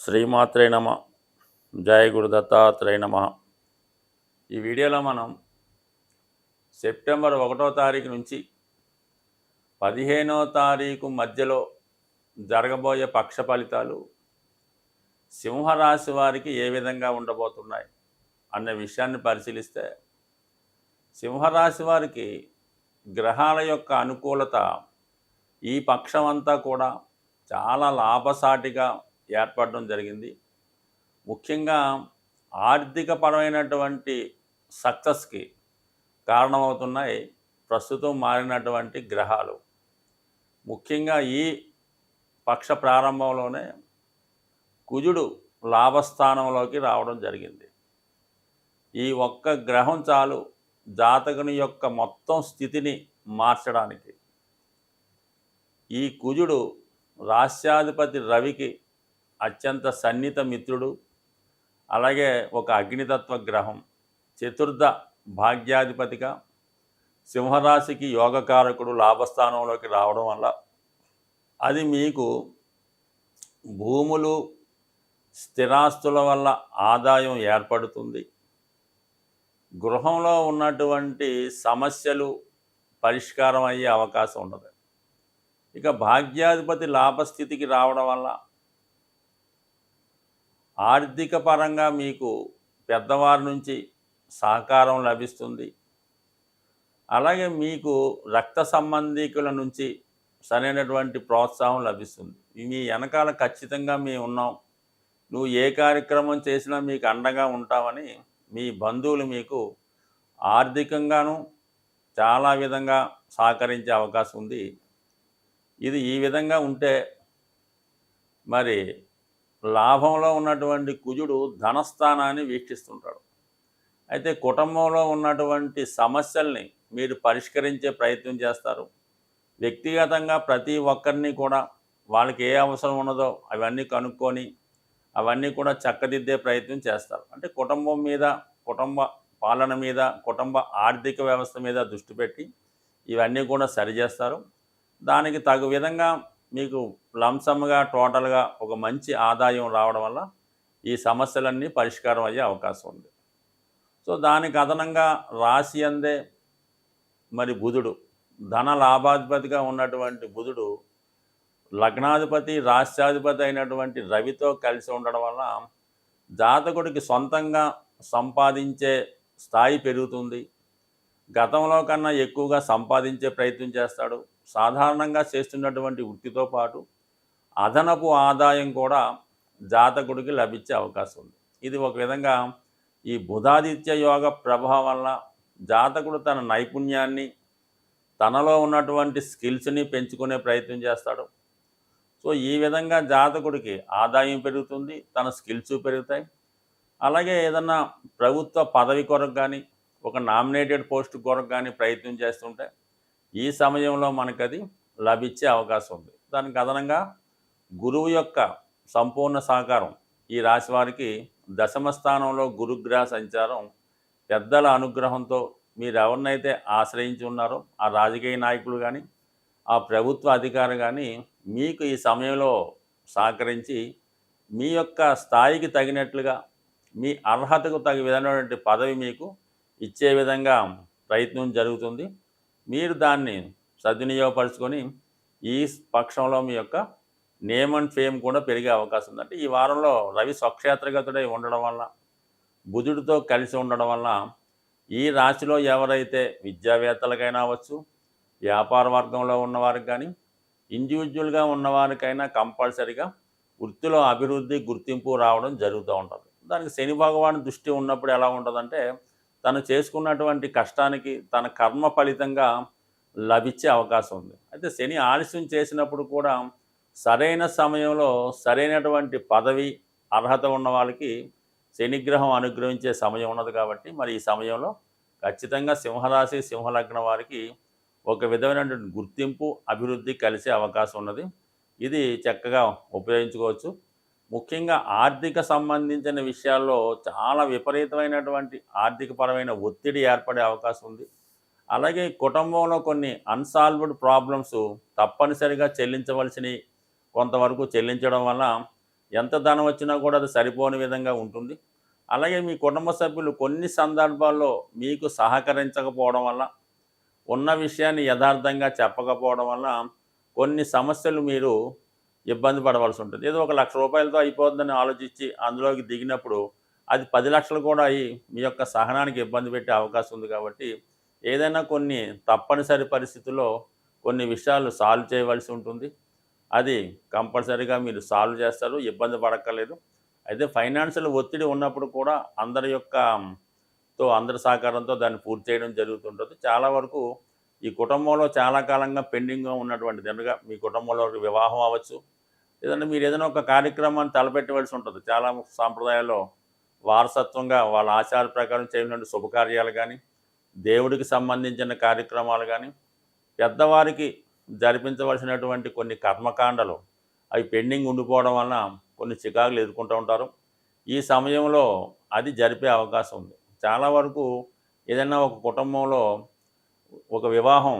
శ్రీమాత్రే నమ. జయ గురు దత్తాత్రేయ నమ. ఈ వీడియోలో మనం సెప్టెంబర్ ఒకటో తారీఖు నుంచి పదిహేనో తారీఖు మధ్యలో జరగబోయే పక్ష ఫలితాలు సింహరాశి వారికి ఏ విధంగా ఉండబోతున్నాయి అనే విషయాన్ని పరిశీలిస్తే సింహరాశి వారికి గ్రహాల యొక్క అనుకూలత ఈ పక్షం అంతా కూడా చాలా లాభసాటిగా ఏర్పడడం జరిగింది. ముఖ్యంగా ఆర్థికపరమైనటువంటి సక్సెస్కి కారణమవుతున్నాయి ప్రస్తుతం మారినటువంటి గ్రహాలు. ముఖ్యంగా ఈ పక్ష ప్రారంభంలోనే కుజుడు లాభస్థానంలోకి రావడం జరిగింది. ఈ ఒక్క గ్రహం చాలు జాతకుని యొక్క మొత్తం స్థితిని మార్చడానికి ఈ కుజుడు రాస్యాధిపతి రవికి అత్యంత సన్నిహిత మిత్రుడు అలాగే ఒక అగ్నితత్వ గ్రహం చతుర్థ భాగ్యాధిపతిగా సింహరాశికి యోగకారకుడు లాభస్థానంలోకి రావడం వల్ల అది మీకు భూములు స్థిరాస్తుల వల్ల ఆదాయం ఏర్పడుతుంది. గృహంలో ఉన్నటువంటి సమస్యలు పరిష్కారం అయ్యే అవకాశం ఉండదు ఇక భాగ్యాధిపతి లాభస్థితికి రావడం వల్ల ఆర్థిక పరంగా మీకు పెద్దవారి నుంచి సహకారం లభిస్తుంది. అలాగే మీకు రక్త సంబంధికుల నుంచి సరైనటువంటి ప్రోత్సాహం లభిస్తుంది. మీ వెనకాల ఖచ్చితంగా మేము ఉన్నాం. నువ్వు ఏ కార్యక్రమం చేసినా మీకు అండగా ఉంటామని మీ బంధువులు మీకు ఆర్థికంగాను చాలా విధంగా సహకరించే అవకాశం ఉంది. ఇది ఈ విధంగా ఉంటే మరి లాభంలో ఉన్నటువంటి కుజుడు ధనస్థానాన్ని వీక్షిస్తుంటాడు. అయితే కుటుంబంలో ఉన్నటువంటి సమస్యల్ని మీరు పరిష్కరించే ప్రయత్నం చేస్తారు. వ్యక్తిగతంగా ప్రతి ఒక్కరిని కూడా వాళ్ళకి ఏ అవసరం ఉన్నదో అవన్నీ కనుక్కొని అవన్నీ కూడా చక్కదిద్దే ప్రయత్నం చేస్తారు. అంటే కుటుంబం మీద కుటుంబ పాలన మీద కుటుంబ ఆర్థిక వ్యవస్థ మీద దృష్టి పెట్టి ఇవన్నీ కూడా సరిచేస్తారు. దానికి తగు విధంగా మీకు లంసమ్గా టోటల్గా ఒక మంచి ఆదాయం రావడం వల్ల ఈ సమస్యలన్నీ పరిష్కారం అయ్యే అవకాశం ఉంది. సో దానికి అదనంగా రాశి అందే మరి బుధుడు ధన లాభాధిపతిగా ఉన్నటువంటి బుధుడు లగ్నాధిపతి రాష్ట్రాధిపతి అయినటువంటి రవితో కలిసి ఉండడం వల్ల జాతకుడికి సొంతంగా సంపాదించే స్థాయి పెరుగుతుంది. గతంలో కన్నా ఎక్కువగా సంపాదించే ప్రయత్నం చేస్తాడు. సాధారణంగా చేస్తున్నటువంటి వృత్తితో పాటు అదనపు ఆదాయం కూడా జాతకుడికి లభించే అవకాశం ఉంది. ఇది ఒక విధంగా ఈ బుధాదిత్య యోగ ప్రభావం వల్ల జాతకుడు తన నైపుణ్యాన్ని తనలో ఉన్నటువంటి స్కిల్స్ని పెంచుకునే ప్రయత్నం చేస్తాడు. సో ఈ విధంగా జాతకుడికి ఆదాయం పెరుగుతుంది తన స్కిల్స్ పెరుగుతాయి. అలాగే ఏదన్నా ప్రభుత్వ పదవి కొరకు కానీ ఒక నామినేటెడ్ పోస్ట్ కొరకు కానీ ప్రయత్నం చేస్తుంటే ఈ సమయంలో మనకది లభించే అవకాశం ఉంది. దానికి అదనంగా గురువు యొక్క సంపూర్ణ సహకారం ఈ రాశి వారికి దశమ స్థానంలో గురుగ్రహ సంచారం పెద్దల అనుగ్రహంతో మీరు ఎవరినైతే ఆశ్రయించి ఉన్నారో ఆ రాజకీయ నాయకులు కానీ ఆ ప్రభుత్వ అధికారి కానీ మీకు ఈ సమయంలో సహకరించి మీ యొక్క స్థాయికి తగినట్లుగా మీ అర్హతకు తగిన విధమైనటువంటి పదవి మీకు ఇచ్చే విధంగా ప్రయత్నం జరుగుతుంది. మీరు దాన్ని సద్వినియోగపరుచుకొని ఈ పక్షంలో మీ యొక్క నేమ్ అండ్ ఫేమ్ కూడా పెరిగే అవకాశం ఉంది. అంటే ఈ వారంలో రవి స్వక్షేత్రగతుడై ఉండడం వల్ల బుధుడితో కలిసి ఉండడం వల్ల ఈ రాశిలో ఎవరైతే విద్యావేత్తలకైనా అవ్వచ్చు వ్యాపార వర్గంలో ఉన్నవారికి కానీ ఇండివిజువల్గా ఉన్నవారికైనా కంపల్సరిగా వృత్తిలో అభివృద్ధి గుర్తింపు రావడం జరుగుతూ ఉంటుంది. దానికి శని భగవాన్ దృష్టి ఉన్నప్పుడు ఎలా ఉంటుందంటే తను చేసుకున్నటువంటి కష్టానికి తన కర్మ ఫలితంగా లభించే అవకాశం ఉంది. అయితే శని ఆలస్యం చేసినప్పుడు కూడా సరైన సమయంలో సరైనటువంటి పదవి అర్హత ఉన్న వాళ్ళకి శనిగ్రహం అనుగ్రహించే సమయం ఉన్నది కాబట్టి మరి ఈ సమయంలో ఖచ్చితంగా సింహరాశి సింహలగ్న వారికి ఒక విధమైనటువంటి గుర్తింపు అభివృద్ధి కలిసే అవకాశం ఉన్నది. ఇది చక్కగా ఉపయోగించుకోవచ్చు. ముఖ్యంగా ఆర్థిక సంబంధించిన విషయాల్లో చాలా విపరీతమైనటువంటి ఆర్థికపరమైన ఒత్తిడి ఏర్పడే అవకాశం ఉంది. అలాగే కుటుంబంలో కొన్ని అన్సాల్వ్డ్ ప్రాబ్లమ్స్ తప్పనిసరిగా చెల్లించవలసినవి కొంతవరకు చెల్లించడం వల్ల ఎంత ధనం వచ్చినా కూడా అది సరిపోని విధంగా ఉంటుంది. అలాగే మీ కుటుంబ సభ్యులు కొన్ని సందర్భాల్లో మీకు సహకరించకపోవడం వల్ల ఉన్న విషయాన్ని యథార్థంగా చెప్పకపోవడం వల్ల కొన్ని సమస్యలు మీరు ఇబ్బంది పడవలసి ఉంటుంది. ఏదో ఒక లక్ష రూపాయలతో అయిపోతుందని ఆలోచించి అందులోకి దిగినప్పుడు అది పది లక్షలు కూడా అయ్యి మీ యొక్క సహనానికి ఇబ్బంది పెట్టే అవకాశం ఉంది కాబట్టి ఏదైనా కొన్ని తప్పనిసరి పరిస్థితుల్లో కొన్ని విషయాలు సాల్వ్ చేయవలసి ఉంటుంది. అది కంపల్సరీగా మీరు సాల్వ్ చేస్తారు ఇబ్బంది పడక్కర్లేదు. అయితే ఫైనాన్షియల్ ఒత్తిడి ఉన్నప్పుడు కూడా అందరి యొక్క తో అందరి సహకారంతో దాన్ని పూర్తి చేయడం జరుగుతుంటుంది. చాలా వరకు ఈ కుటుంబంలో చాలా కాలంగా పెండింగ్గా ఉన్నటువంటి అనగా మీ కుటుంబంలో వివాహం అవ్వచ్చు లేదంటే మీరు ఏదైనా ఒక కార్యక్రమాన్ని తలపెట్టవలసి ఉంటుంది. చాలా సాంప్రదాయాల్లో వారసత్వంగా వాళ్ళ ఆచార ప్రకారం చేయనటువంటి శుభకార్యాలు కానీ దేవుడికి సంబంధించిన కార్యక్రమాలు కానీ పెద్దవారికి జరిపించవలసినటువంటి కొన్ని కర్మకాండలు అవి పెండింగ్ ఉండిపోవడం వలన కొన్ని చికాకులు ఎదుర్కొంటూ ఉంటారు. ఈ సమయంలో అది జరిపే అవకాశం ఉంది. చాలా వరకు ఏదైనా ఒక కుటుంబంలో ఒక వివాహం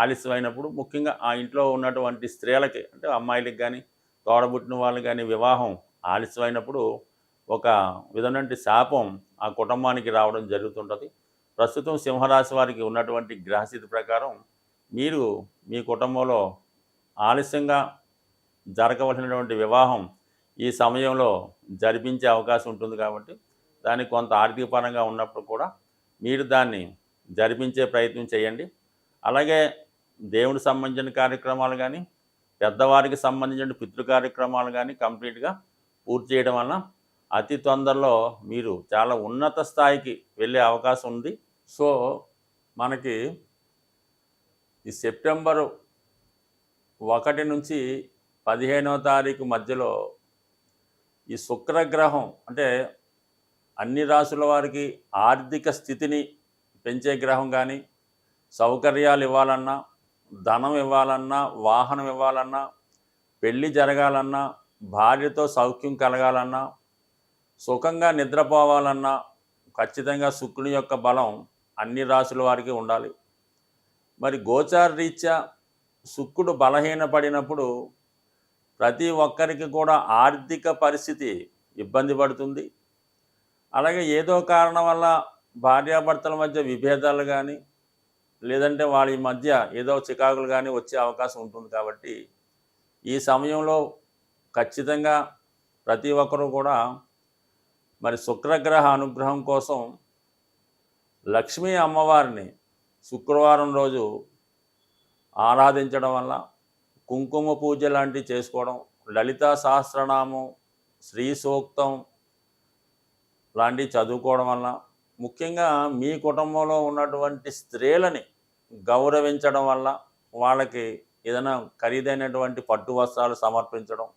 ఆలస్యమైనప్పుడు ముఖ్యంగా ఆ ఇంట్లో ఉన్నటువంటి స్త్రీలకి అంటే అమ్మాయిలకి కానీ తోడబుట్టిన వాళ్ళు కానీ వివాహం ఆలస్యమైనప్పుడు ఒక విధమైన శాపం ఆ కుటుంబానికి రావడం జరుగుతుంటుంది. ప్రస్తుతం సింహరాశి వారికి ఉన్నటువంటి గ్రహస్థితి ప్రకారం మీరు మీ కుటుంబంలో ఆలస్యంగా జరగవలసినటువంటి వివాహం ఈ సమయంలో జరిపించే అవకాశం ఉంటుంది కాబట్టి దానికి కొంత ఆర్థిక పరంగా ఉన్నప్పుడు కూడా మీరు దాన్ని జరిపించే ప్రయత్నం చేయండి. అలాగే దేవుడికి సంబంధించిన కార్యక్రమాలు కానీ పెద్దవారికి సంబంధించిన పితృ కార్యక్రమాలు కానీ కంప్లీట్గా పూర్తి చేయడం వలన అతి తొందరలో మీరు చాలా ఉన్నత స్థాయికి వెళ్ళే అవకాశం ఉంది. సో మనకి ఈ సెప్టెంబరు ఒకటి నుంచి పదిహేనవ తారీఖు మధ్యలో ఈ శుక్రగ్రహం అంటే అన్ని రాసుల వారికి ఆర్థిక స్థితిని పెంచే గ్రహం కానీ సౌకర్యాలు ఇవ్వాలన్నా ధనం ఇవ్వాలన్నా వాహనం ఇవ్వాలన్నా పెళ్ళి జరగాలన్నా భార్యతో సౌఖ్యం కలగాలన్నా సుఖంగా నిద్రపోవాలన్నా ఖచ్చితంగా శుక్రుని యొక్క బలం అన్ని రాశుల వారికి ఉండాలి. మరి గోచార రీత్యా శుక్రుడు బలహీనపడినప్పుడు ప్రతి ఒక్కరికి కూడా ఆర్థిక పరిస్థితి ఇబ్బంది పడుతుంది. అలాగే ఏదో కారణం వల్ల భార్యాభర్తల మధ్య విభేదాలు కానీ లేదంటే వాళ్ళ మధ్య ఏదో చికాకులు కానీ వచ్చే అవకాశం ఉంటుంది కాబట్టి ఈ సమయంలో ఖచ్చితంగా ప్రతి ఒక్కరూ కూడా మరి శుక్రగ్రహ అనుగ్రహం కోసం లక్ష్మీ అమ్మవారిని శుక్రవారం రోజు ఆరాధించడం వల్ల కుంకుమ పూజ లాంటివి చేసుకోవడం లలితా సహస్రనామం శ్రీ సూక్తం లాంటివి చదువుకోవడం వల్ల ముఖ్యంగా మీ కుటుంబంలో ఉన్నటువంటి స్త్రీలని గౌరవించడం వల్ల వాళ్ళకి ఏదైనా ఖరీదైనటువంటి పట్టు వస్త్రాలు సమర్పించడం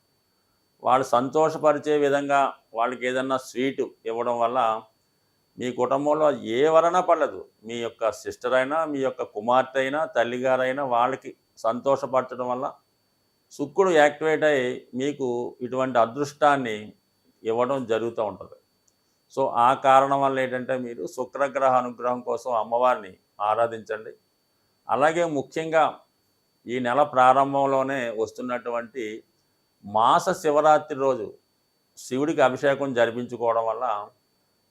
వాళ్ళు సంతోషపరిచే విధంగా వాళ్ళకి ఏదైనా స్వీటు ఇవ్వడం వల్ల మీ కుటుంబంలో ఏ వలన పడలేదు. మీ యొక్క సిస్టర్ అయినా మీ యొక్క కుమార్తె అయినా తల్లిగారైనా వాళ్ళకి సంతోషపరచడం వల్ల శుక్రుడు యాక్టివేట్ అయ్యి మీకు ఇటువంటి అదృష్టాన్ని ఇవ్వడం జరుగుతూ ఉంటుంది. సో ఆ కారణం వల్ల ఏంటంటే మీరు శుక్రగ్రహ అనుగ్రహం కోసం అమ్మవారిని ఆరాధించండి. అలాగే ముఖ్యంగా ఈ నెల ప్రారంభంలోనే వస్తున్నటువంటి మాస శివరాత్రి రోజు శివుడికి అభిషేకం జరిపించుకోవడం వల్ల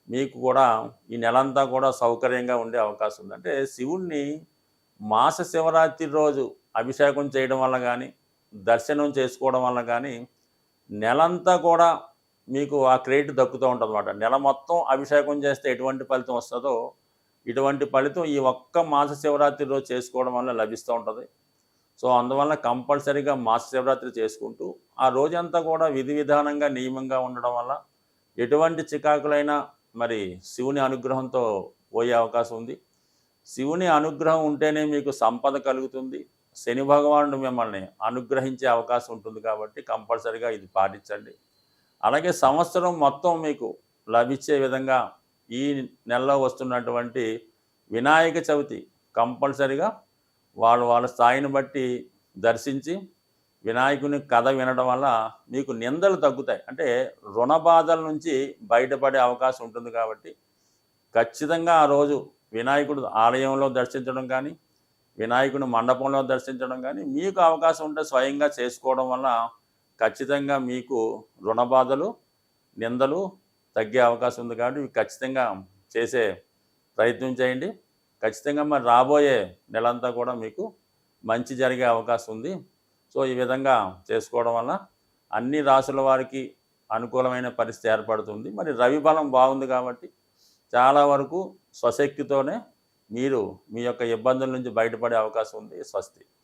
మీకు కూడా ఈ నెలంతా కూడా సౌకర్యంగా ఉండే అవకాశం ఉంది. అంటే శివుణ్ణి మాస శివరాత్రి రోజు అభిషేకం చేయడం వల్ల కానీ దర్శనం చేసుకోవడం వల్ల కానీ నెలంతా కూడా మీకు ఆ క్రెడిట్ దక్కుతూ ఉంటుందన్నమాట. నెల మొత్తం అభిషేకం చేస్తే ఎటువంటి ఫలితం వస్తుందో ఇటువంటి ఫలితం ఈ ఒక్క మాస శివరాత్రి రోజు చేసుకోవడం వల్ల లభిస్తూ ఉంటుంది. సో అందువల్ల కంపల్సరీగా మాస శివరాత్రి చేసుకుంటూ ఆ రోజంతా కూడా విధి విధానంగా నియమంగా ఉండడం వల్ల ఎటువంటి చికాకులైనా మరి శివుని అనుగ్రహంతో పోయే అవకాశం ఉంది. శివుని అనుగ్రహం ఉంటేనే మీకు సంపద కలుగుతుంది. శని భగవానుడు మిమ్మల్ని అనుగ్రహించే అవకాశం ఉంటుంది కాబట్టి కంపల్సరీగా ఇది పాటించండి. అలాగే సంవత్సరం మొత్తం మీకు లభించే విధంగా ఈ నెలలో వస్తున్నటువంటి వినాయక చవితి కంపల్సరిగా వాళ్ళు వాళ్ళ స్థాయిని బట్టి దర్శించి వినాయకుని కథ వినడం వల్ల మీకు నిందలు తగ్గుతాయి. అంటే రుణ బాధల నుంచి బయటపడే అవకాశం ఉంటుంది కాబట్టి ఖచ్చితంగా ఆ రోజు వినాయకుడు ఆలయంలో దర్శించడం కానీ వినాయకుని మండపంలో దర్శించడం కానీ మీకు అవకాశం ఉంటే స్వయంగా చేసుకోవడం వల్ల ఖచ్చితంగా మీకు రుణ బాధలు నిందలు తగ్గే అవకాశం ఉంది కాబట్టి ఇవి ఖచ్చితంగా చేసే ప్రయత్నం చేయండి. ఖచ్చితంగా మరి రాబోయే నెలంతా కూడా మీకు మంచి జరిగే అవకాశం ఉంది. సో ఈ విధంగా చేసుకోవడం వల్ల అన్ని రాసుల వారికి అనుకూలమైన పరిస్థితి ఏర్పడుతుంది. మరి రవి బలం బాగుంది కాబట్టి చాలా వరకు స్వశక్తితోనే మీరు మీ యొక్క ఇబ్బందుల నుంచి బయటపడే అవకాశం ఉంది. స్వస్తి.